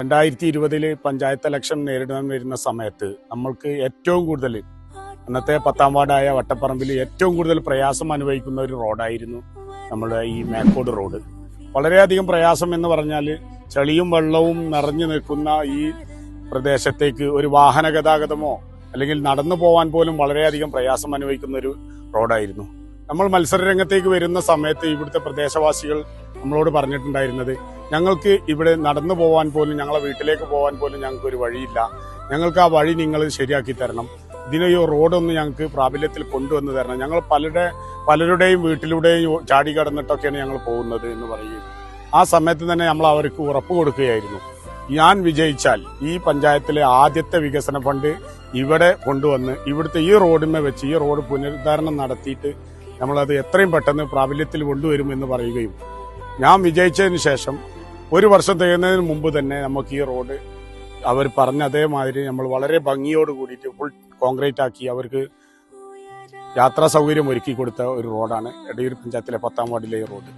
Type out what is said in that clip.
രണ്ടായിരത്തി ഇരുപതിൽ പഞ്ചായത്ത് ഇലക്ഷൻ നേരിടാൻ വരുന്ന സമയത്ത് നമ്മൾക്ക് ഏറ്റവും കൂടുതൽ അന്നത്തെ പത്താം വാർഡായ വട്ടപ്പറമ്പിൽ ഏറ്റവും കൂടുതൽ പ്രയാസം അനുഭവിക്കുന്ന ഒരു റോഡായിരുന്നു നമ്മുടെ ഈ മേക്കോട് റോഡ്. വളരെയധികം പ്രയാസം എന്ന് പറഞ്ഞാൽ ചെളിയും വെള്ളവും നിറഞ്ഞു നിൽക്കുന്ന ഈ പ്രദേശത്തേക്ക് ഒരു വാഹന ഗതാഗതമോ അല്ലെങ്കിൽ നടന്നു പോവാൻ പോലും വളരെയധികം പ്രയാസം അനുഭവിക്കുന്ന ഒരു റോഡായിരുന്നു. നമ്മൾ മത്സര രംഗത്തേക്ക് വരുന്ന സമയത്ത് ഇവിടുത്തെ പ്രദേശവാസികൾ നമ്മളോട് പറഞ്ഞിട്ടുണ്ടായിരുന്നത് ഞങ്ങൾക്ക് ഇവിടെ നടന്നു പോവാൻ പോലും ഞങ്ങളെ വീട്ടിലേക്ക് പോവാൻ പോലും ഞങ്ങൾക്ക് ഒരു വഴിയില്ല. ഞങ്ങൾക്ക് ആ വഴി നിങ്ങൾ ശരിയാക്കി തരണം. ഇതിനെ ഈ റോഡൊന്ന് ഞങ്ങൾക്ക് പ്രാബല്യത്തിൽ കൊണ്ടുവന്ന് തരണം. ഞങ്ങൾ പലരുടെ പലരുടെയും വീട്ടിലൂടെയും ചാടി കടന്നിട്ടൊക്കെയാണ് ഞങ്ങൾ പോകുന്നത് എന്ന് പറയുകയും ആ സമയത്ത് തന്നെ നമ്മൾ അവർക്ക് ഉറപ്പ് കൊടുക്കുകയായിരുന്നു. ഞാൻ വിജയിച്ചാൽ ഈ പഞ്ചായത്തിലെ ആദ്യത്തെ വികസന ഫണ്ട് ഇവിടെ കൊണ്ടുവന്ന് ഇവിടുത്തെ ഈ റോഡിന്മേ വെച്ച് ഈ റോഡ് പുനരുദ്ധാരണം നടത്തിയിട്ട് നമ്മളത് എത്രയും പെട്ടെന്ന് പ്രാബല്യത്തിൽ കൊണ്ടുവരുമെന്ന് പറയുകയും ഞാൻ വിജയിച്ചതിന് ശേഷം ഒരു വർഷം തികയുന്നതിന് മുമ്പ് തന്നെ നമുക്ക് ഈ റോഡ് അവർ പറഞ്ഞ അതേമാതിരി നമ്മൾ വളരെ ഭംഗിയോട് കൂടിയിട്ട് ഫുൾ കോൺക്രീറ്റ് ആക്കി അവർക്ക് യാത്രാ സൗകര്യം ഒരുക്കി കൊടുത്ത ഒരു റോഡാണ് എടയൂർ പഞ്ചായത്തിലെ പത്താം വാർഡിലെ ഈ റോഡ്.